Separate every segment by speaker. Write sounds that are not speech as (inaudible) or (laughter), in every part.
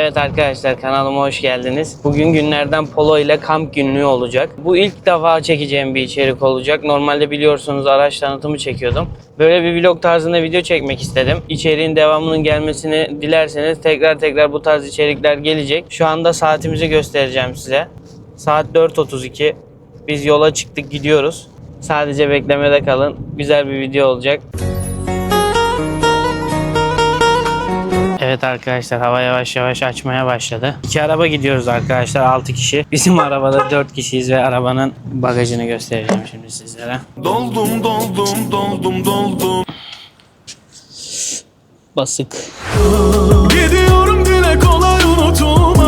Speaker 1: Evet arkadaşlar kanalıma hoş geldiniz. Bugün günlerden polo ile kamp günlüğü olacak. Bu ilk defa çekeceğim bir içerik olacak. Normalde biliyorsunuz araç tanıtımı çekiyordum. Böyle bir vlog tarzında video çekmek istedim. İçeriğin devamının gelmesini dilerseniz tekrar tekrar bu tarz içerikler gelecek. Şu anda saatimizi göstereceğim size. Saat 4.32. Biz yola çıktık gidiyoruz. Sadece beklemede kalın. Güzel bir video olacak. Evet arkadaşlar hava yavaş yavaş açmaya başladı. İki araba gidiyoruz arkadaşlar 6 kişi. Bizim arabada 4 kişiyiz ve arabanın bagajını göstereceğim şimdi sizlere.
Speaker 2: Doldum doldum doldum doldum
Speaker 1: Basık.
Speaker 2: Gidiyorum dile kolay unutulmaz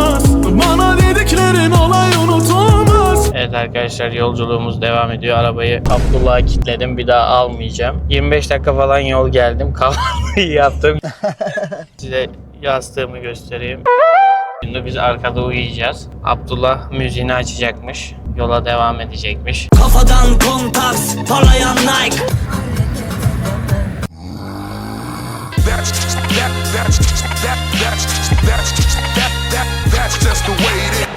Speaker 1: Evet arkadaşlar yolculuğumuz devam ediyor. Arabayı Abdullah'a kilitledim. Bir daha almayacağım. 25 dakika falan yol geldim. (laughs) Kahvaltıyı yaptım. (laughs) Size yastığımı göstereyim. Şimdi biz arkada uyuyacağız. Abdullah müziğini açacakmış. Yola devam edecekmiş.
Speaker 3: Kafadan kontaks parlayan Nike
Speaker 2: That's, that, that's, that, that's, that's, that, that, that's just the way it is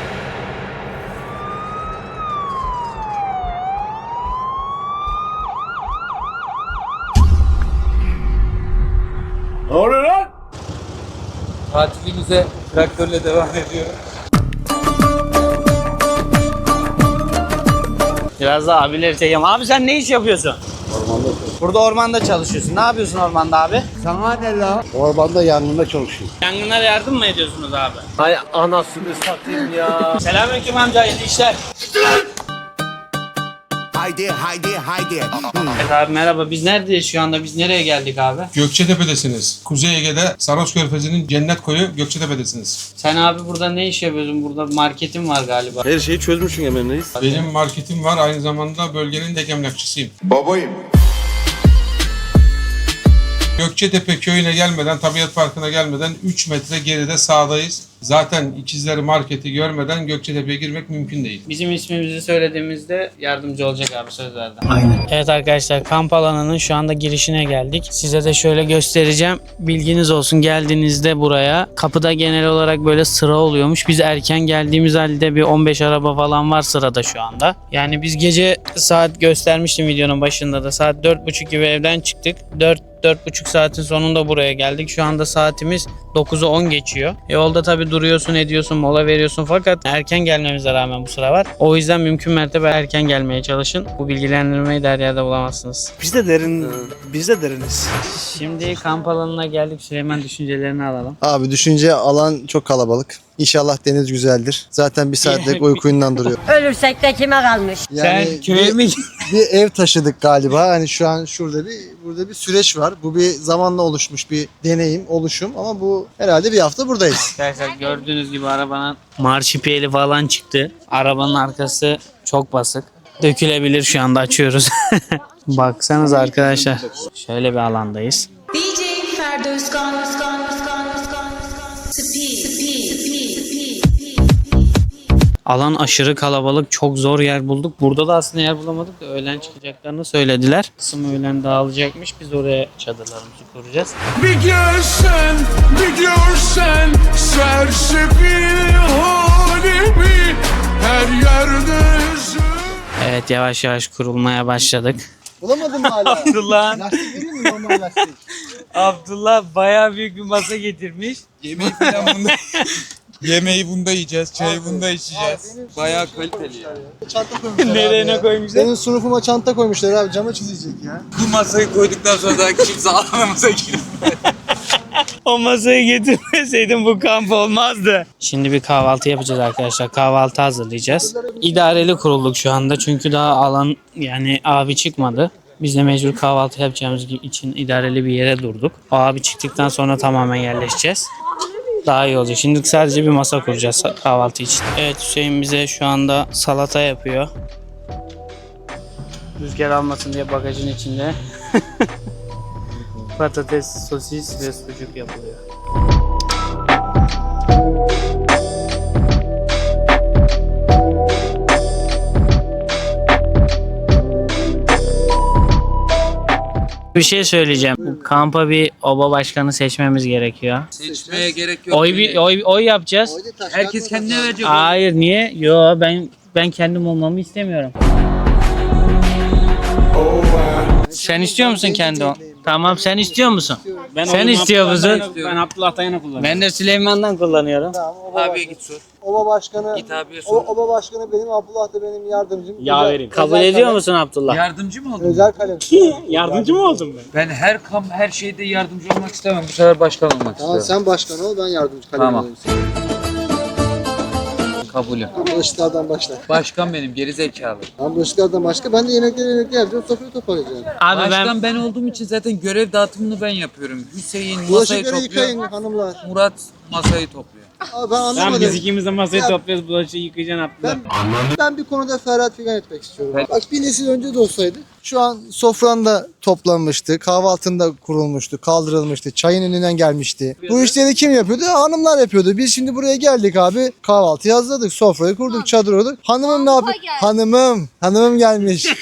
Speaker 4: Tatilimize traktörle devam ediyoruz.
Speaker 1: Biraz da abileri çekeyim. Abi sen ne iş yapıyorsun? Ormanda Burada ormanda çalışıyorsun. Ne yapıyorsun ormanda abi?
Speaker 5: Ormanda yangında çalışıyor.
Speaker 1: Yangınlara yardım mı ediyorsunuz abi?
Speaker 4: Hay anasını satayım ya.
Speaker 1: Selamünaleyküm amca, hayırlı işler.
Speaker 6: Haydi haydi haydi.
Speaker 1: Evet abi merhaba. Biz neredeyiz şu anda? Biz nereye geldik abi?
Speaker 7: Gökçetepe'desiniz. Kuzey Ege'de Saros Körfezi'nin cennet koyu Gökçetepe'desiniz.
Speaker 1: Sen abi burada ne iş yapıyorsun? Burada marketin var galiba.
Speaker 4: Her şeyi çözmüşsün hemen reis.
Speaker 7: Benim marketim var. Aynı zamanda bölgenin de emlakçısıyım.
Speaker 2: Babayım
Speaker 7: Gökçetepe köyüne gelmeden, Tabiat Parkı'na gelmeden 3 metre geride sağdayız. Zaten ikizleri marketi görmeden Gökçetepe'ye girmek mümkün değil.
Speaker 1: Bizim ismimizi söylediğimizde yardımcı olacak abi söz verdi. Aynen. Evet arkadaşlar kamp alanının şu anda girişine geldik. Size de şöyle göstereceğim. Bilginiz olsun geldiğinizde buraya kapıda genel olarak böyle sıra oluyormuş. Biz erken geldiğimiz halde bir 15 araba falan var sırada şu anda. Yani biz gece saat göstermiştim videonun başında da saat 4.30 gibi evden çıktık. 4 4,5 saatin sonunda buraya geldik. Şu anda saatimiz 9'u 10 geçiyor. Yolda tabi duruyorsun, ediyorsun, mola veriyorsun fakat erken gelmemize rağmen bu sıra var. O yüzden mümkün mertebe erken gelmeye çalışın. Bu bilgilendirmeyi de her yerde bulamazsınız.
Speaker 5: Biz de derin, biz de deriniz.
Speaker 1: Şimdi kamp alanına geldik. Süleyman düşüncelerini alalım.
Speaker 5: Abi düşünce alan çok kalabalık. İnşallah deniz güzeldir. Zaten bir saatlik uykuyundan duruyor. (laughs)
Speaker 8: Ölürsek de kime kalmış?
Speaker 5: Yani
Speaker 1: Sen köye
Speaker 5: bir,
Speaker 1: mi
Speaker 5: bir ev taşıdık galiba. Hani şu an şurada bir burada bir süreç var. Bu bir zamanla oluşmuş bir deneyim, oluşum ama bu herhalde bir hafta buradayız. (laughs)
Speaker 1: Arkadaşlar gördüğünüz gibi arabanın marşipiyeli falan çıktı. Arabanın arkası çok basık. Dökülebilir şu anda açıyoruz. (laughs) Baksanız arkadaşlar. Şöyle bir alandayız.
Speaker 9: DJ Ferdi Özkan, Özkan, Özkan, Özkan, Özkan. Speed.
Speaker 1: Alan aşırı kalabalık. Çok zor yer bulduk. Burada da aslında yer bulamadık da öğlen çıkacaklarını söylediler. Kısım öğlen dağılacakmış. Biz oraya çadırlarımızı kuracağız.
Speaker 2: Bir görsen bir görsen Sersefil halimi Her yerde
Speaker 1: Evet yavaş yavaş kurulmaya başladık.
Speaker 5: Bulamadın mı hala?
Speaker 1: Abdullah,
Speaker 5: lastik vereyim mi normal lastik?
Speaker 1: Abdullah bayağı büyük bir masa getirmiş.
Speaker 10: Yemeği falan bunda (laughs) Yemeği bunda yiyeceğiz, çayı bunda içeceğiz. Bayağı kaliteli ya.
Speaker 5: Çanta koymuşlar (laughs)
Speaker 1: Nereye
Speaker 5: abi
Speaker 1: ne
Speaker 5: ya.
Speaker 1: koymuşlar?
Speaker 5: Benim sunufuma çanta koymuşlar abi cama çizecek ya.
Speaker 10: Bu masayı koyduktan sonra daha kimse alanımıza girmez. (laughs)
Speaker 1: O masayı getirmeseydim bu kamp olmazdı. Şimdi bir kahvaltı yapacağız arkadaşlar. Kahvaltı hazırlayacağız. İdareli kurulduk şu anda çünkü daha alan yani abi çıkmadı. Biz de mecbur kahvaltı yapacağımız için idareli bir yere durduk. O abi çıktıktan sonra tamamen yerleşeceğiz. Daha iyi olacak. Şimdi sadece bir masa kuracağız kahvaltı için. Evet Hüseyin bize şu anda salata yapıyor. Rüzgar almasın diye bagajın içinde. (laughs) Patates, sosis ve sucuk yapılıyor. Bir şey söyleyeceğim. Bu kampa bir oba başkanı seçmemiz gerekiyor.
Speaker 10: Seçmeye gerek yok.
Speaker 1: Oy bir oy, oy yapacağız.
Speaker 10: Herkes kendine verecek.
Speaker 1: Hayır niye? Yo ben ben kendim olmamı istemiyorum. Sen istiyor musun kendi o? Tamam sen istiyor musun? sen istiyor musun?
Speaker 4: Ben Abdullah Dayan'ı kullanıyorum.
Speaker 1: Ben de Süleyman'dan kullanıyorum.
Speaker 5: Tamam, oba
Speaker 10: Abiye git sor.
Speaker 5: Oba başkanı.
Speaker 10: Git abiye
Speaker 5: O,
Speaker 10: sor.
Speaker 5: oba başkanı benim, Abdullah da benim yardımcım.
Speaker 4: Ya
Speaker 5: Özel-
Speaker 4: vereyim.
Speaker 1: Kabul
Speaker 5: özel
Speaker 1: ediyor
Speaker 5: kalem-
Speaker 1: musun Abdullah?
Speaker 10: Yardımcı mı oldun?
Speaker 5: Özel kalem.
Speaker 4: Yardımcı mı oldum ben?
Speaker 10: Ben her kam her şeyde yardımcı olmak istemem. Bu sefer başkan olmak
Speaker 5: Tamam
Speaker 10: istiyorum.
Speaker 5: sen başkan ol ben yardımcı kalem
Speaker 10: Tamam.
Speaker 5: olayım sana.
Speaker 10: Kabulüm.
Speaker 5: Bulaşıklardan başla.
Speaker 10: Başkan benim geri zekalı.
Speaker 5: Bulaşıklardan başka. Ben de yemekleri yemekleri yapacağım. Sofrayı toparlayacağım.
Speaker 1: Abi
Speaker 10: Başkan
Speaker 1: ben
Speaker 10: ben... olduğum için zaten görev dağıtımını ben yapıyorum. Hüseyin masayı
Speaker 5: Bulaşıkları
Speaker 10: topluyor.
Speaker 5: yıkayın hanımlar.
Speaker 10: Murat masayı topluyor.
Speaker 5: Abi ben anlamadım.
Speaker 4: biz ikimiz de masayı
Speaker 5: Ya-
Speaker 4: topluyoruz. Bulaşığı yıkayacaksın Abdullah.
Speaker 5: Ben, ben bir konuda Ferhat figan etmek istiyorum.
Speaker 10: Evet.
Speaker 5: Bak bir nesil önce de olsaydı şu an sofran da toplanmıştı, kahvaltın da kurulmuştu, kaldırılmıştı, çayın önünden gelmişti. Bu işleri kim yapıyordu? Hanımlar yapıyordu. Biz şimdi buraya geldik abi. Kahvaltı hazırladık, sofrayı kurduk, çadır kurduk. Hanımım ne yapıyor? Hanımım, hanımım gelmiş. (laughs)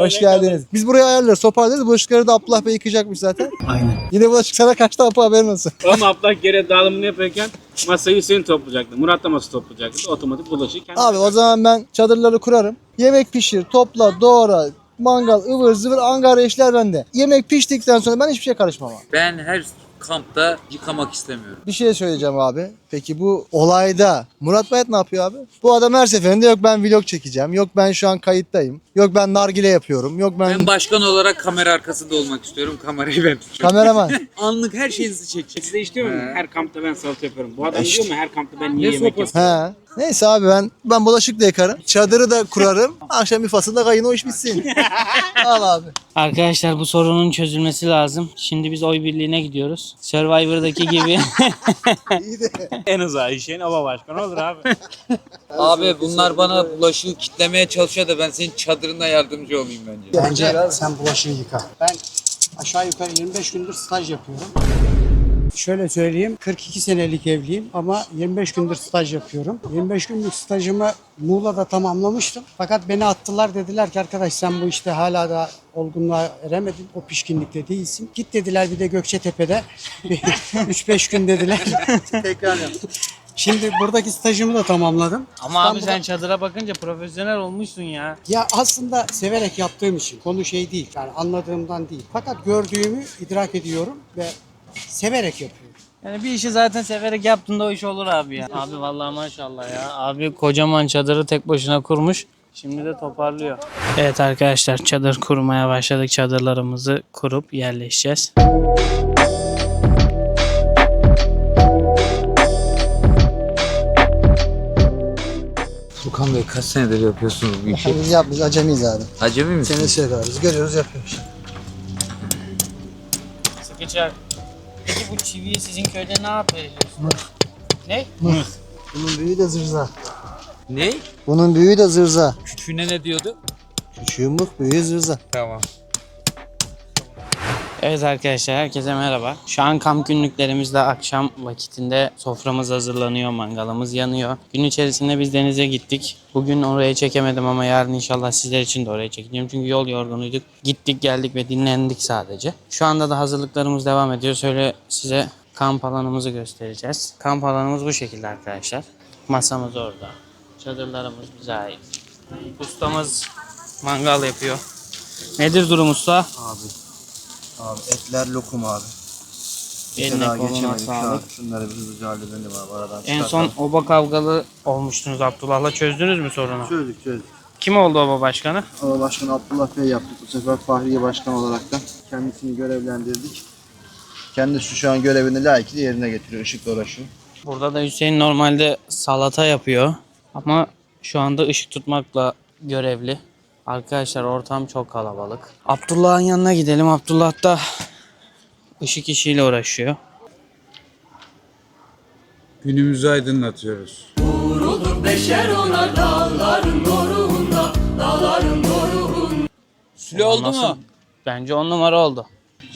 Speaker 5: Hoş geldiniz. Biz buraya ayarlarız, toparlarız. Bulaşıkları da Abdullah Bey yıkayacakmış zaten. Aynen. Yine bulaşık sana kaçtı Apo haberin olsun.
Speaker 4: Ama Abdullah geri dağılımını yapıyorken masayı Hüseyin toplayacaktı. Murat da masa toplayacaktı. Otomatik bulaşığı kendi
Speaker 5: Abi o zaman ben çadırları kurarım. Yemek pişir, topla, doğra, mangal, ıvır zıvır, angara işler bende. Yemek piştikten sonra ben hiçbir şey karışmam abi.
Speaker 10: Ben her kampta yıkamak istemiyorum.
Speaker 5: Bir şey söyleyeceğim abi. Peki bu olayda Murat Bayat ne yapıyor abi? Bu adam her seferinde yok ben vlog çekeceğim, yok ben şu an kayıttayım, yok ben nargile yapıyorum, yok ben,
Speaker 10: Ben başkan olarak kamera arkasında olmak istiyorum. Kamerayı ben tutuyorum.
Speaker 5: kameraman. (laughs)
Speaker 10: Anlık her şeyinizi çekeceğim.
Speaker 4: Size işte diyor mu?
Speaker 10: He.
Speaker 4: Her kampta ben salata yapıyorum. Bu adam diyor mu her kampta ben niye
Speaker 10: Ne
Speaker 4: yemek yapıyorum?
Speaker 5: He. Neyse abi ben ben bulaşık da yıkarım. Çadırı da kurarım. (laughs) Akşam bir fasılda kayın o iş bitsin. (laughs) Al abi.
Speaker 1: Arkadaşlar bu sorunun çözülmesi lazım. Şimdi biz oy birliğine gidiyoruz. Survivor'daki gibi. (laughs)
Speaker 5: İyi de.
Speaker 4: En uzağı işin ama başkan olur abi.
Speaker 10: Abi bunlar bana bulaşığı kitlemeye çalışıyor da ben senin çadırına yardımcı olayım bence.
Speaker 8: Bence sen bulaşığı yıka. Ben aşağı yukarı 25 gündür staj yapıyorum. Şöyle söyleyeyim, 42 senelik evliyim ama 25 gündür staj yapıyorum. 25 günlük stajımı Muğla'da tamamlamıştım. Fakat beni attılar dediler ki arkadaş sen bu işte hala da olgunluğa eremedin, o pişkinlikte değilsin. Git dediler bir de Gökçetepe'de 3-5 (laughs) gün dediler. (laughs)
Speaker 5: Tekrar yap.
Speaker 8: Şimdi buradaki stajımı da tamamladım.
Speaker 1: Ama abi sen çadıra bakınca profesyonel olmuşsun ya.
Speaker 8: Ya aslında severek yaptığım için konu şey değil. Yani anladığımdan değil. Fakat gördüğümü idrak ediyorum ve severek yapıyorum.
Speaker 1: Yani bir işi zaten severek yaptığında o iş olur abi ya. Abi vallahi maşallah ya. Abi kocaman çadırı tek başına kurmuş. Şimdi de toparlıyor. Evet arkadaşlar çadır kurmaya başladık. Çadırlarımızı kurup yerleşeceğiz.
Speaker 10: Furkan Bey kaç senedir yapıyorsunuz bu işi?
Speaker 5: Biz yap biz acemiyiz abi.
Speaker 10: Acemi misin?
Speaker 5: Seni seviyoruz. Görüyoruz yapıyoruz.
Speaker 1: Sıkıcı. Peki bu çiviyi sizin köyde ne yapıyorsunuz? Ne?
Speaker 5: Bunun büyüğü de zırza.
Speaker 10: Ne?
Speaker 5: Bunun büyüğü de zırza.
Speaker 10: Küçüğüne ne diyordu?
Speaker 5: Küçüğü mıh, büyüğü zırza.
Speaker 10: Tamam.
Speaker 1: Evet arkadaşlar herkese merhaba. Şu an kamp günlüklerimizde akşam vakitinde soframız hazırlanıyor, mangalımız yanıyor. Gün içerisinde biz denize gittik. Bugün oraya çekemedim ama yarın inşallah sizler için de oraya çekeceğim. Çünkü yol yorgunuyduk. Gittik geldik ve dinlendik sadece. Şu anda da hazırlıklarımız devam ediyor. Şöyle size kamp alanımızı göstereceğiz. Kamp alanımız bu şekilde arkadaşlar. Masamız orada. Çadırlarımız bize ait. Ustamız mangal yapıyor. Nedir durum usta?
Speaker 5: Abi etler lokum abi.
Speaker 1: Eline koluna sağlık.
Speaker 5: Şunları bir hızlıca halledelim abi aradan
Speaker 1: En son oba kavgalı olmuştunuz Abdullah'la. Çözdünüz mü sorunu?
Speaker 5: Çözdük çözdük.
Speaker 1: Kim oldu oba başkanı?
Speaker 5: Ama Başkan Abdullah Bey yaptık bu sefer Fahriye Başkan olarak da kendisini görevlendirdik. Kendisi şu an görevini layıkıyla yerine getiriyor, ışıkla uğraşıyor.
Speaker 1: Burada da Hüseyin normalde salata yapıyor. Ama şu anda ışık tutmakla görevli. Arkadaşlar ortam çok kalabalık. Abdullah'ın yanına gidelim. Abdullah da ışık işiyle uğraşıyor.
Speaker 10: Günümüzü aydınlatıyoruz. Süle oldu mu?
Speaker 1: Bence on numara oldu.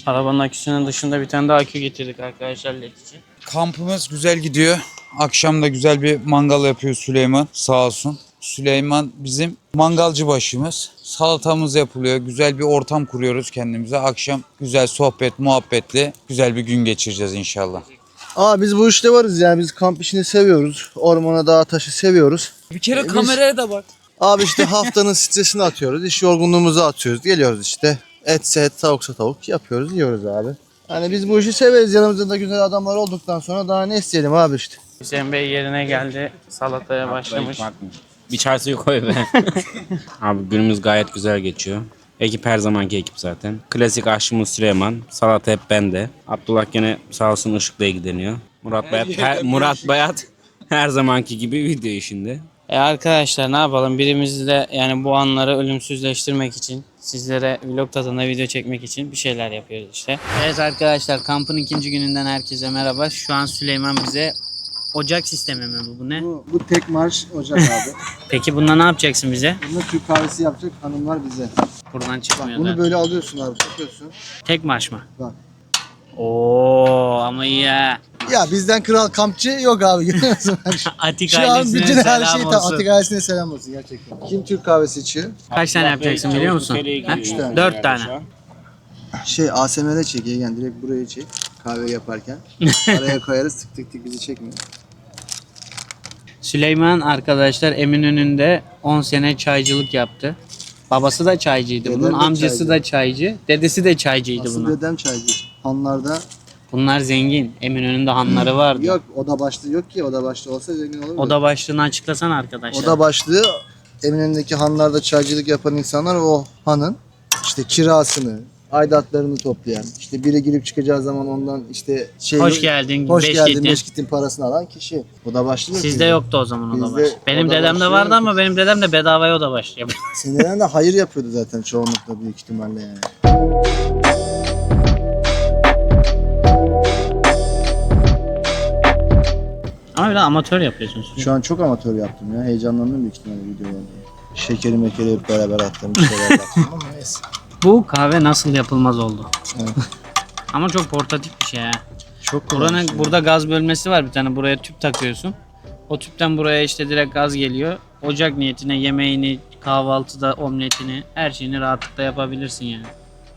Speaker 1: Arabanın aküsünün dışında bir tane daha akü getirdik arkadaşlar led için.
Speaker 10: Kampımız güzel gidiyor. Akşam da güzel bir mangal yapıyor Süleyman sağ olsun. Süleyman bizim mangalcı başımız. Salatamız yapılıyor. Güzel bir ortam kuruyoruz kendimize. Akşam güzel sohbet, muhabbetli güzel bir gün geçireceğiz inşallah.
Speaker 5: Aa biz bu işte varız yani biz kamp işini seviyoruz. Ormana dağ taşı seviyoruz.
Speaker 10: Bir kere
Speaker 5: biz-
Speaker 10: kameraya da bak.
Speaker 5: Abi işte haftanın stresini atıyoruz. iş yorgunluğumuzu atıyoruz. Geliyoruz işte. Etse et, tavuksa tavuk yapıyoruz, yiyoruz abi. Yani biz bu işi severiz. Yanımızda da güzel adamlar olduktan sonra daha ne isteyelim abi işte.
Speaker 1: Hüseyin Bey yerine geldi. Salataya başlamış.
Speaker 4: Bir suyu koy be. Abi günümüz gayet güzel geçiyor. Ekip her zamanki ekip zaten. Klasik aşçımız Süleyman. Salata hep bende. Abdullah gene sağ olsun ışıkla ilgileniyor. Murat Bayat, (laughs) her, Murat Bayat her zamanki gibi video işinde.
Speaker 1: E arkadaşlar ne yapalım? Birimiz de yani bu anları ölümsüzleştirmek için sizlere vlog tadında video çekmek için bir şeyler yapıyoruz işte. Evet arkadaşlar kampın ikinci gününden herkese merhaba. Şu an Süleyman bize ocak sistemi mi bu? Bu ne?
Speaker 5: Bu, bu tek marş ocak (laughs) abi.
Speaker 1: Peki bunda ne yapacaksın bize?
Speaker 5: Bunu Türk kahvesi yapacak hanımlar bize.
Speaker 1: Buradan çıkmıyor
Speaker 5: Bunu
Speaker 1: da.
Speaker 5: böyle alıyorsun abi, sokuyorsun.
Speaker 1: Tek marş mı?
Speaker 5: Bak.
Speaker 1: Oo ama iyi ha.
Speaker 5: Ya bizden kral kampçı yok abi (laughs) görüyor musun?
Speaker 1: Atik
Speaker 5: Şu an
Speaker 1: ailesine
Speaker 5: bütün her
Speaker 1: selam
Speaker 5: şey
Speaker 1: olsun.
Speaker 5: tam Atik ailesine selam olsun gerçekten. Kim Türk kahvesi içiyor?
Speaker 1: Kaç tane yapacaksın biliyor musun? Ha?
Speaker 5: Üç tane.
Speaker 1: Dört tane.
Speaker 5: Şey ASMR'e çek yani direkt buraya çek kahve yaparken. (laughs) Araya koyarız tık tık tık bizi çekmiyor.
Speaker 1: Süleyman arkadaşlar Eminönü'nde 10 sene çaycılık yaptı. Babası da çaycıydı
Speaker 5: Dedem
Speaker 1: bunun,
Speaker 5: de
Speaker 1: amcası
Speaker 5: çaycı.
Speaker 1: da çaycı, dedesi de çaycıydı
Speaker 5: Asıl
Speaker 1: bunun.
Speaker 5: dedem çaycı. Hanlarda
Speaker 1: Bunlar zengin. Eminönü'nde hanları vardı.
Speaker 5: yok oda başlığı yok ki oda başlığı olsa zengin olur mu?
Speaker 1: Oda başlığını açıklasana arkadaşlar.
Speaker 5: Oda başlığı Eminönü'ndeki hanlarda çaycılık yapan insanlar o hanın işte kirasını, aidatlarını toplayan, işte biri girip çıkacağı zaman ondan işte şey
Speaker 1: Hoş geldin,
Speaker 5: hoş
Speaker 1: beş
Speaker 5: geldin,
Speaker 1: gittin.
Speaker 5: beş gittin parasını alan kişi. Oda başlığı yok
Speaker 1: Sizde yoktu o zaman oda
Speaker 5: Bizde
Speaker 1: başlığı. Benim dedemde vardı ama benim dedem de bedavaya oda başlığı yapıyor.
Speaker 5: Sinirlen (laughs) de hayır yapıyordu zaten çoğunlukla büyük ihtimalle yani.
Speaker 1: ama öyle amatör yapıyorsun.
Speaker 5: Şu an çok amatör yaptım ya. Heyecanlandım büyük ihtimalle videolarda. Şekeri mekeri hep beraber attım. Bir şeyler yaptım ama neyse.
Speaker 1: Bu kahve nasıl yapılmaz oldu.
Speaker 5: Evet. (laughs)
Speaker 1: ama çok portatif bir şey ha.
Speaker 5: Çok
Speaker 1: Buranın,
Speaker 5: şey.
Speaker 1: burada gaz bölmesi var bir tane. Buraya tüp takıyorsun. O tüpten buraya işte direkt gaz geliyor. Ocak niyetine yemeğini, kahvaltıda omletini, her şeyini rahatlıkla yapabilirsin yani.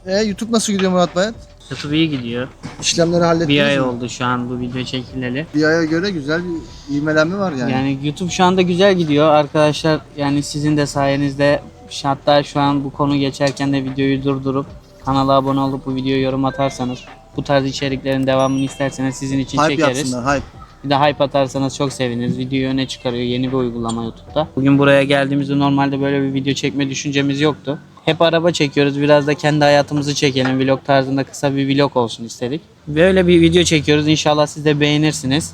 Speaker 5: E, YouTube nasıl gidiyor Murat Bayat?
Speaker 1: YouTube iyi gidiyor.
Speaker 5: İşlemleri hallettiniz
Speaker 1: Bir ay
Speaker 5: mi?
Speaker 1: oldu şu an bu video çekileli.
Speaker 5: Bir aya göre güzel bir ivmelenme var yani.
Speaker 1: Yani YouTube şu anda güzel gidiyor arkadaşlar. Yani sizin de sayenizde hatta şu an bu konu geçerken de videoyu durdurup kanala abone olup bu videoya yorum atarsanız bu tarz içeriklerin devamını isterseniz sizin için
Speaker 5: hype
Speaker 1: çekeriz.
Speaker 5: yapsınlar hype.
Speaker 1: Bir de hype atarsanız çok seviniriz. Videoyu öne çıkarıyor yeni bir uygulama YouTube'da. Bugün buraya geldiğimizde normalde böyle bir video çekme düşüncemiz yoktu. Hep araba çekiyoruz. Biraz da kendi hayatımızı çekelim. Vlog tarzında kısa bir vlog olsun istedik. Böyle bir video çekiyoruz. İnşallah siz de beğenirsiniz.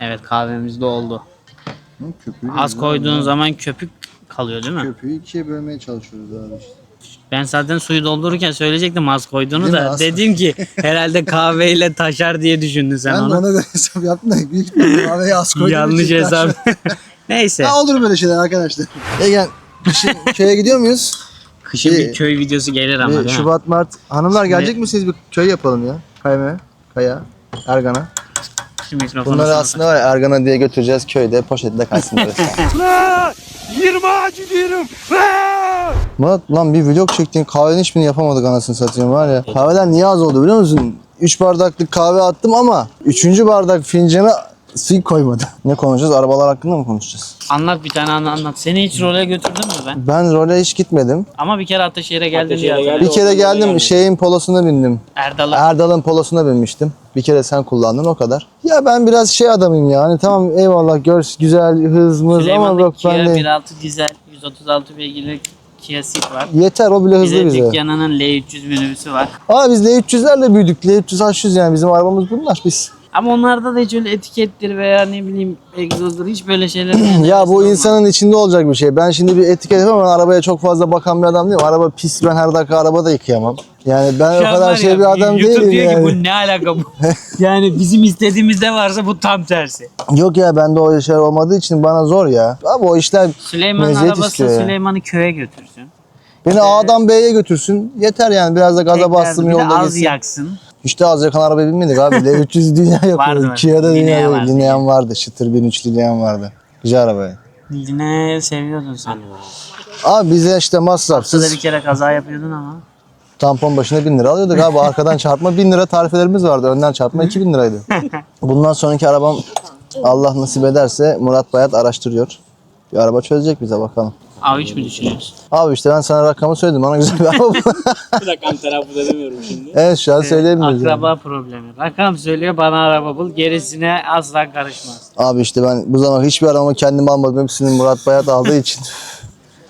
Speaker 1: Evet kahvemiz de oldu.
Speaker 5: Köpüğü
Speaker 1: Az koyduğun zaman köpük kalıyor değil mi?
Speaker 5: Köpüğü ikiye bölmeye çalışıyoruz abi işte.
Speaker 1: Ben zaten suyu doldururken söyleyecektim az koyduğunu
Speaker 5: Değil mi?
Speaker 1: da.
Speaker 5: Az-
Speaker 1: Dedim ki herhalde kahveyle taşar diye düşündün sen
Speaker 5: ben
Speaker 1: onu.
Speaker 5: de ona göre (laughs) hesap yaptım da büyük ihtimalle kahveyi az koyduğum
Speaker 1: Yanlış hesap. (laughs) Neyse.
Speaker 5: Ha, olur böyle şeyler arkadaşlar. Egen, kışın köye gidiyor muyuz?
Speaker 1: Kışın
Speaker 5: Bir-
Speaker 1: bir köy videosu gelir ama
Speaker 5: Bir
Speaker 1: değil mi?
Speaker 5: Şubat, Mart. Hanımlar gelecek misiniz? Bir köy yapalım ya. Kayma, Kaya, Ergana. Bunları aslında var ya Ergana diye götüreceğiz köyde poşetinde kalsınlar. (laughs)
Speaker 2: 20 ağacı diyorum.
Speaker 5: Murat lan bir vlog çektin kahvenin hiçbirini yapamadık anasını satayım var ya. Kahveler niye az oldu biliyor musun? 3 bardaklık kahve attım ama 3. bardak fincana su koymadı. Ne konuşacağız? Arabalar hakkında mı konuşacağız?
Speaker 1: Anlat bir tane anla- anlat. Seni hiç role götürdün mü ben?
Speaker 5: Ben role hiç gitmedim.
Speaker 1: Ama bir kere Ataşehir'e geldin diye
Speaker 4: Ataşehir'e
Speaker 1: hatırlıyorum.
Speaker 5: Bir kere geldim şeyin polosuna bindim.
Speaker 1: Erdal'a.
Speaker 5: Erdal'ın polosuna binmiştim. Bir kere sen kullandın o kadar. Ya ben biraz şey adamım ya. Hani tamam eyvallah gör güzel hız mız ama
Speaker 1: Süleyman'da
Speaker 5: yok
Speaker 1: Kia
Speaker 5: ben de.
Speaker 1: 1.6 dizel 136 beygirlik Kia Ceed var.
Speaker 5: Yeter o bile hızlı
Speaker 1: de
Speaker 5: bize.
Speaker 1: dükkanının L300 minibüsü var.
Speaker 5: Ama biz L300'lerle büyüdük. L300 H100 yani bizim arabamız bunlar biz.
Speaker 1: Ama onlarda da hiç öyle etikettir veya ne bileyim egzozdur hiç böyle şeyler (clears throat)
Speaker 5: Ya bu insanın içinde olacak bir şey. Ben şimdi bir etiket yapamam. Ben arabaya çok fazla bakan bir adam değilim. Araba pis. Ben her dakika arabada yıkayamam. Yani ben o kadar şey bir adam
Speaker 1: YouTube
Speaker 5: değilim
Speaker 1: diyor
Speaker 5: yani.
Speaker 1: ki bu ne alaka bu? (laughs) yani bizim istediğimizde varsa bu tam tersi.
Speaker 5: Yok ya bende o işler olmadığı için bana zor ya. Abi o işler
Speaker 1: Süleyman'ın
Speaker 5: Meziyet
Speaker 1: arabası
Speaker 5: ya.
Speaker 1: Süleyman'ı köye götürsün.
Speaker 5: beni A'dan B'ye götürsün. Yeter yani biraz da gaza
Speaker 1: Tekrar
Speaker 5: bastım
Speaker 1: bir de
Speaker 5: yolda
Speaker 1: az
Speaker 5: gitsin.
Speaker 1: yaksın.
Speaker 5: İşte az yakan arabaya binmedik abi. L300 dünya (laughs)
Speaker 1: Vardı
Speaker 5: yapıyor.
Speaker 1: mı?
Speaker 5: Kia'da dünya
Speaker 1: vardı.
Speaker 5: Linean vardı. Çıtır 1300 Linean vardı. Güzel araba.
Speaker 1: Ne seviyordun sen?
Speaker 5: Abi bize işte
Speaker 1: Haftada
Speaker 5: masrafsız
Speaker 1: bir kere kaza yapıyordun ama.
Speaker 5: tampon başına 1000 lira alıyorduk abi. Arkadan çarpma 1000 lira tarifelerimiz vardı. Önden çarpma 2000 liraydı. (laughs) Bundan sonraki arabam Allah nasip ederse Murat Bayat araştırıyor. Bir araba çözecek bize bakalım.
Speaker 1: A3 mi düşünüyorsun?
Speaker 5: Abi işte ben sana rakamı söyledim. Bana güzel bir bul. (laughs)
Speaker 1: Bir dakika telaffuz edemiyorum şimdi.
Speaker 5: evet şu an söyleyemiyoruz. yani.
Speaker 1: Akraba problemi. Rakam söylüyor bana araba bul. Gerisine asla karışmaz.
Speaker 5: Abi işte ben bu zaman hiçbir arabamı kendim almadım. Hepsini Murat Bayat aldığı için. (laughs)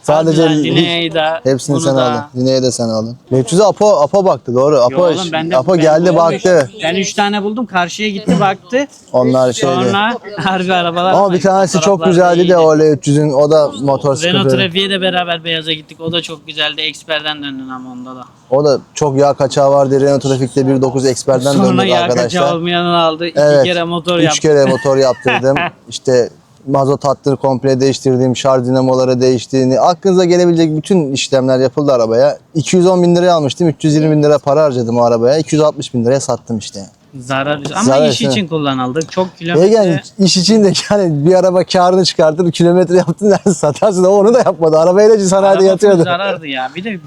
Speaker 5: Sadece
Speaker 1: Dine'yi de
Speaker 5: hepsini
Speaker 1: bunu
Speaker 5: sen
Speaker 1: da.
Speaker 5: aldın. Dine'ye de sen aldın. 500'e Apo, Apo baktı doğru. Apo,
Speaker 1: Yo oğlum ben de
Speaker 5: Apo
Speaker 1: ben
Speaker 5: geldi baktı.
Speaker 1: Ben 3 tane buldum. Karşıya gitti baktı.
Speaker 5: Onlar şeydi.
Speaker 1: Sonra harbi arabalar.
Speaker 5: Ama bir tanesi çok
Speaker 1: fotoğraflar da
Speaker 5: güzeldi de
Speaker 1: iyiydi.
Speaker 5: o L300'ün. O da motor
Speaker 1: Renault
Speaker 5: sıkıntı.
Speaker 1: Trafiğe de beraber beyaza gittik. O da çok güzeldi. Expert'den döndün ama onda da.
Speaker 5: O da çok yağ kaçağı vardı. Renault Trafik'te 1.9 Expert'den
Speaker 1: Sonra
Speaker 5: döndük
Speaker 1: yağ
Speaker 5: arkadaşlar.
Speaker 1: kaçağı olmayanı aldı. iki
Speaker 5: Evet.
Speaker 1: kere motor
Speaker 5: Üç
Speaker 1: yaptı.
Speaker 5: kere motor yaptırdım. (laughs) işte mazot hattını komple değiştirdim. Şarj dinamoları değiştiğini. Aklınıza gelebilecek bütün işlemler yapıldı arabaya. 210 bin liraya almıştım. 320 bin lira para harcadım o arabaya. 260 bin liraya sattım işte.
Speaker 1: Zarar. Ama
Speaker 5: Zarar,
Speaker 1: iş için kullanıldı. Çok kilometre.
Speaker 5: Egen iş için de yani bir araba karını çıkartır kilometre yaptın dersin (laughs) satarsın. O onu da yapmadı. Arabayla sanayide
Speaker 1: Araba
Speaker 5: yatıyordu.
Speaker 1: zarardı ya. Bir de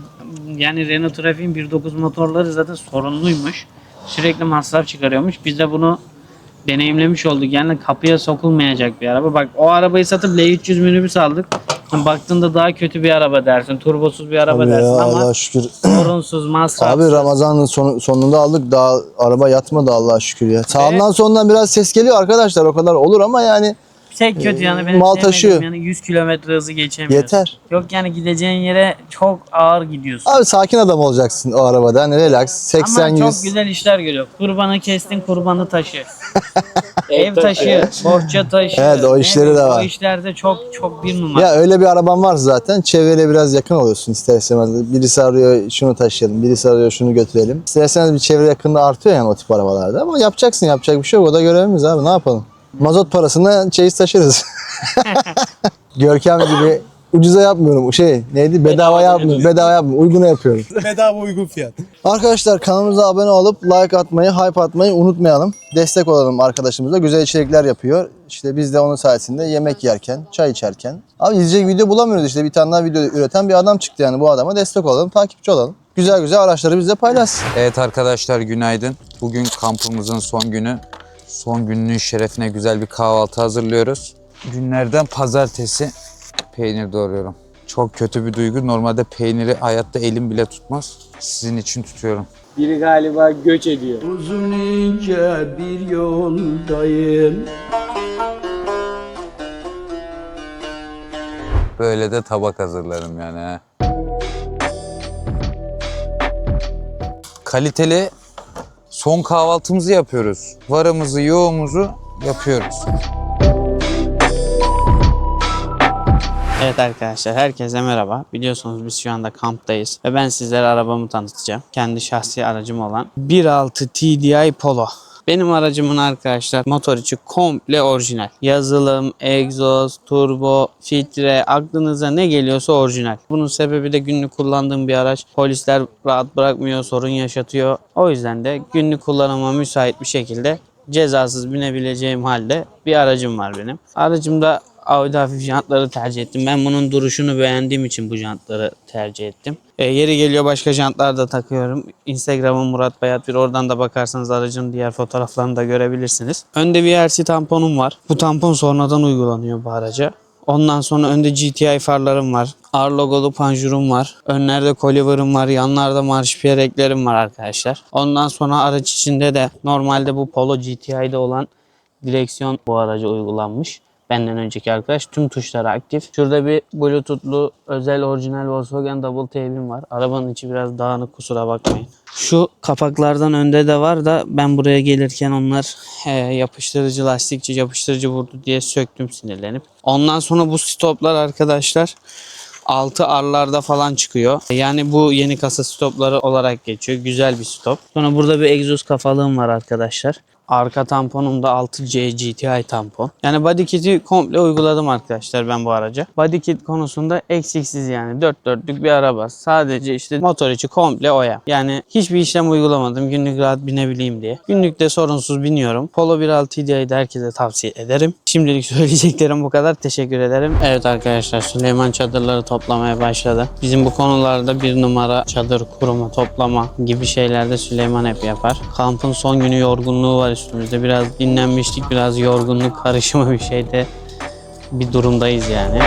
Speaker 1: yani Renault Trafik'in 1.9 motorları zaten sorunluymuş. Sürekli masraf çıkarıyormuş. Biz de bunu deneyimlemiş olduk. Yani kapıya sokulmayacak bir araba. Bak o arabayı satıp L300 minibüs aldık. Baktığında daha kötü bir araba dersin. Turbosuz bir araba
Speaker 5: Abi
Speaker 1: dersin
Speaker 5: ya,
Speaker 1: ama
Speaker 5: Allah'a şükür.
Speaker 1: sorunsuz, masrafsız.
Speaker 5: Abi Ramazan'ın sonu- sonunda aldık. Daha araba yatmadı Allah'a şükür ya. Sağından sonundan biraz ses geliyor arkadaşlar. O kadar olur ama yani
Speaker 1: Tek kötü yani benim
Speaker 5: Mal taşıyor.
Speaker 1: yani 100 kilometre hızı geçemiyorsun.
Speaker 5: yeter.
Speaker 1: Yok yani gideceğin yere çok ağır gidiyorsun.
Speaker 5: Abi sakin adam olacaksın o arabada. Hani relax. 80
Speaker 1: Ama çok
Speaker 5: 100.
Speaker 1: güzel işler görüyor. Kurbanı kestin kurbanı taşı. (laughs) Ev taşı, bohça taşı.
Speaker 5: Evet, o işleri de var.
Speaker 1: O işlerde çok çok bir numara.
Speaker 5: Ya öyle bir araban varsa zaten çevreyle biraz yakın oluyorsun ister istemez. Birisi arıyor şunu taşıyalım, birisi arıyor şunu götürelim. İster istemez bir çevre yakınlığı artıyor yani o tip arabalarda. Ama yapacaksın yapacak bir şey yok. O da görevimiz abi ne yapalım. Mazot parasını çeyiz taşırız. (laughs) Görkem gibi ucuza yapmıyorum. Şey neydi? Bedava yapmıyorum. Bedava yapmıyorum. Uyguna yapıyorum.
Speaker 6: Bedava uygun fiyat.
Speaker 5: Arkadaşlar kanalımıza abone olup like atmayı, hype atmayı unutmayalım. Destek olalım arkadaşımıza. Güzel içerikler yapıyor. İşte biz de onun sayesinde yemek yerken, çay içerken. Abi izleyecek video bulamıyoruz işte. Bir tane daha video üreten bir adam çıktı yani. Bu adama destek olalım, takipçi olalım. Güzel güzel araçları bizle paylaşsın.
Speaker 10: Evet arkadaşlar günaydın. Bugün kampımızın son günü. Son gününün şerefine güzel bir kahvaltı hazırlıyoruz. Günlerden pazartesi peynir doğruyorum. Çok kötü bir duygu. Normalde peyniri hayatta elim bile tutmaz. Sizin için tutuyorum.
Speaker 1: Biri galiba göç ediyor.
Speaker 3: Uzun ince bir yoldayım
Speaker 10: Böyle de tabak hazırlarım yani. Kaliteli son kahvaltımızı yapıyoruz. Varımızı yoğumuzu yapıyoruz.
Speaker 1: Evet arkadaşlar herkese merhaba. Biliyorsunuz biz şu anda kamptayız ve ben sizlere arabamı tanıtacağım. Kendi şahsi aracım olan 1.6 TDI Polo. Benim aracımın arkadaşlar motor içi komple orijinal. Yazılım, egzoz, turbo, filtre aklınıza ne geliyorsa orijinal. Bunun sebebi de günlük kullandığım bir araç. Polisler rahat bırakmıyor, sorun yaşatıyor. O yüzden de günlük kullanıma müsait bir şekilde cezasız binebileceğim halde bir aracım var benim. Aracımda Audi hafif jantları tercih ettim. Ben bunun duruşunu beğendiğim için bu jantları tercih ettim. E, yeri geliyor başka jantlar da takıyorum. Instagram'ım Murat Bayat bir oradan da bakarsanız aracın diğer fotoğraflarını da görebilirsiniz. Önde bir RC tamponum var. Bu tampon sonradan uygulanıyor bu araca. Ondan sonra önde GTI farlarım var. R logolu panjurum var. Önlerde Coliver'ım var. Yanlarda marş eklerim var arkadaşlar. Ondan sonra araç içinde de normalde bu Polo GTI'de olan direksiyon bu araca uygulanmış. Benden önceki arkadaş tüm tuşları aktif. Şurada bir bluetoothlu özel orijinal Volkswagen Double Tape'im var. Arabanın içi biraz dağınık kusura bakmayın. Şu kapaklardan önde de var da ben buraya gelirken onlar he, yapıştırıcı lastikçi yapıştırıcı vurdu diye söktüm sinirlenip. Ondan sonra bu stoplar arkadaşlar 6 arlarda falan çıkıyor. Yani bu yeni kasa stopları olarak geçiyor. Güzel bir stop. Sonra burada bir egzoz kafalığım var arkadaşlar. Arka tamponum da 6C GTI tampon. Yani body kit'i komple uyguladım arkadaşlar ben bu araca. Body kit konusunda eksiksiz yani. 4 dörtlük bir araba. Sadece işte motor içi komple oya. Yani hiçbir işlem uygulamadım günlük rahat binebileyim diye. Günlükte sorunsuz biniyorum. Polo 1.6 TDI'yi de herkese tavsiye ederim. Şimdilik (laughs) söyleyeceklerim bu kadar. Teşekkür ederim. Evet arkadaşlar Süleyman çadırları toplamaya başladı. Bizim bu konularda bir numara çadır kuruma, toplama gibi şeylerde Süleyman hep yapar. Kampın son günü yorgunluğu var üstümüzde. Biraz dinlenmiştik, biraz yorgunluk karışımı bir şeyde bir durumdayız yani.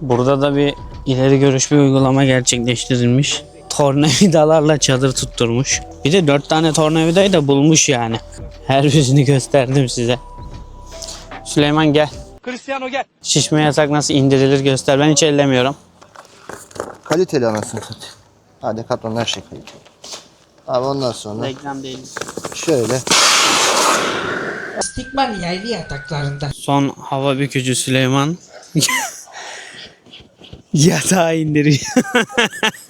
Speaker 1: Burada da bir ileri görüş bir uygulama gerçekleştirilmiş. Tornavidalarla çadır tutturmuş. Bir de dört tane tornavidayı da bulmuş yani. Her birini gösterdim size. Süleyman gel.
Speaker 3: Cristiano gel.
Speaker 1: Şişme yasak nasıl indirilir göster. Ben hiç ellemiyorum.
Speaker 5: Kaliteli anasını satayım. Hadi katron her şey kaliteli. Abi ondan sonra
Speaker 1: Reklam değil.
Speaker 5: şöyle
Speaker 11: Stigman yaylı yataklarında.
Speaker 1: Son hava bükücü Süleyman. (laughs) Yatağı indiriyor. (laughs)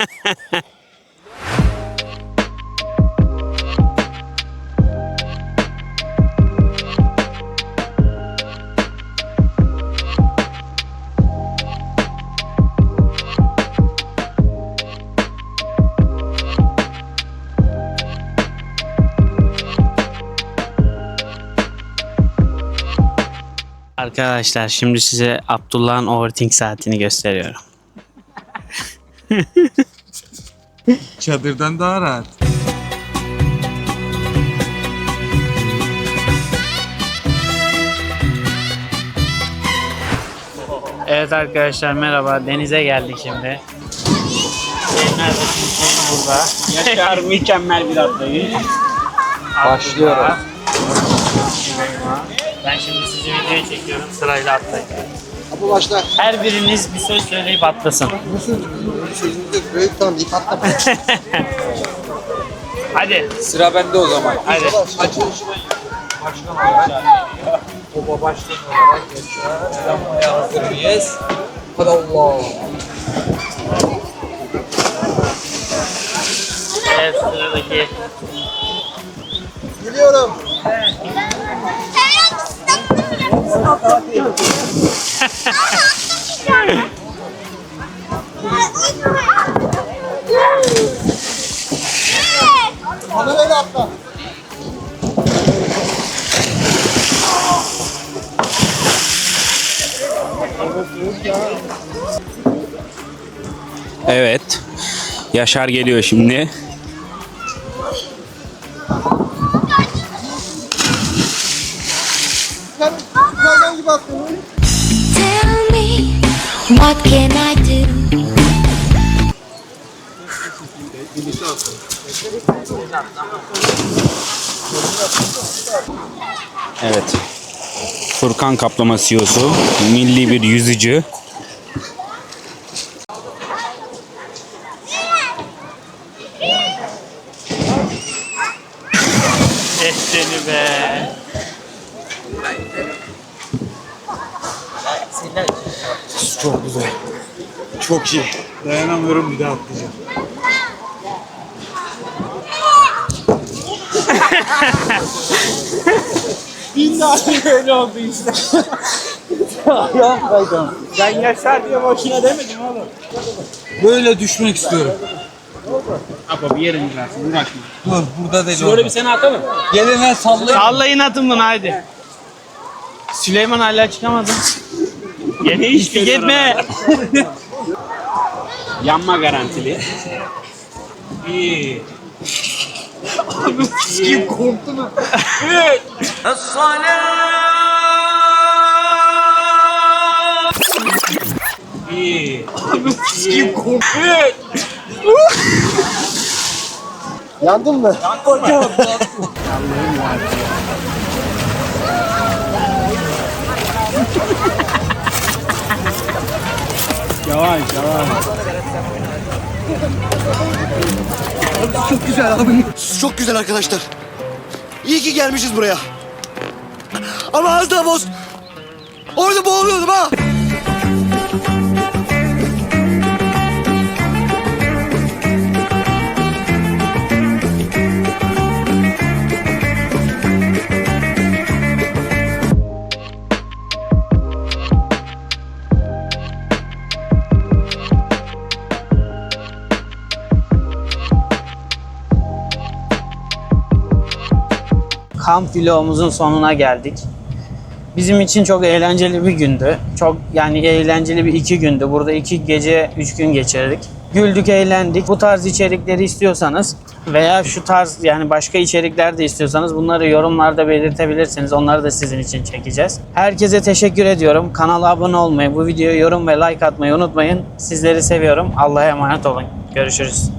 Speaker 1: Arkadaşlar şimdi size Abdullah'ın overthink saatini gösteriyorum. (laughs)
Speaker 10: Çadırdan daha rahat.
Speaker 1: Evet arkadaşlar merhaba. Denize geldik şimdi. Neredesin? Hüseyin burada. Yaşar mükemmel bir atlayış.
Speaker 5: Başlıyoruz.
Speaker 1: Ben şimdi sizi videoya çekiyorum. Sırayla atlayın.
Speaker 5: Abi başla.
Speaker 1: Her biriniz bir söz söyleyip atlasın.
Speaker 5: Sözümüzde böyle tamam ilk atla.
Speaker 1: Hadi.
Speaker 10: Sıra bende o zaman.
Speaker 1: Hadi.
Speaker 10: Hazır mıyız? Hadi Allah.
Speaker 1: Evet sıradaki.
Speaker 5: Geliyorum. Atla.
Speaker 4: Evet. Yaşar geliyor şimdi. Furkan kaplama CEO'su. Milli bir yüzücü.
Speaker 1: Eh seni be.
Speaker 5: Çok güzel. Çok iyi. Dayanamıyorum bir daha atlayacağım. Böyle oldu işte. Ayağım kaydı. Ben Yaşar diye boşuna demedim oğlum.
Speaker 10: Böyle düşmek istiyorum.
Speaker 1: Apo bir yerin versin uğraşma.
Speaker 10: Dur burada değil.
Speaker 1: Şöyle bir sene atalım.
Speaker 10: Gelin lan sallayın.
Speaker 1: Sallayın atın bunu haydi. Süleyman hala çıkamadı. Yeni iş gitme.
Speaker 4: Yanma garantili.
Speaker 1: İyi.
Speaker 5: Kim korktu mu?
Speaker 1: İyi.
Speaker 5: Kim korktu? Yandın mı?
Speaker 1: Yavaş yavaş.
Speaker 6: Çok güzel abi. Çok güzel arkadaşlar. İyi ki gelmişiz buraya. Ama az daha boz. Orada boğuluyordum ha.
Speaker 1: Kamp vlogumuzun sonuna geldik. Bizim için çok eğlenceli bir gündü. Çok yani eğlenceli bir iki gündü. Burada iki gece, üç gün geçirdik. Güldük, eğlendik. Bu tarz içerikleri istiyorsanız veya şu tarz yani başka içerikler de istiyorsanız bunları yorumlarda belirtebilirsiniz. Onları da sizin için çekeceğiz. Herkese teşekkür ediyorum. Kanala abone olmayı, bu videoya yorum ve like atmayı unutmayın. Sizleri seviyorum. Allah'a emanet olun. Görüşürüz.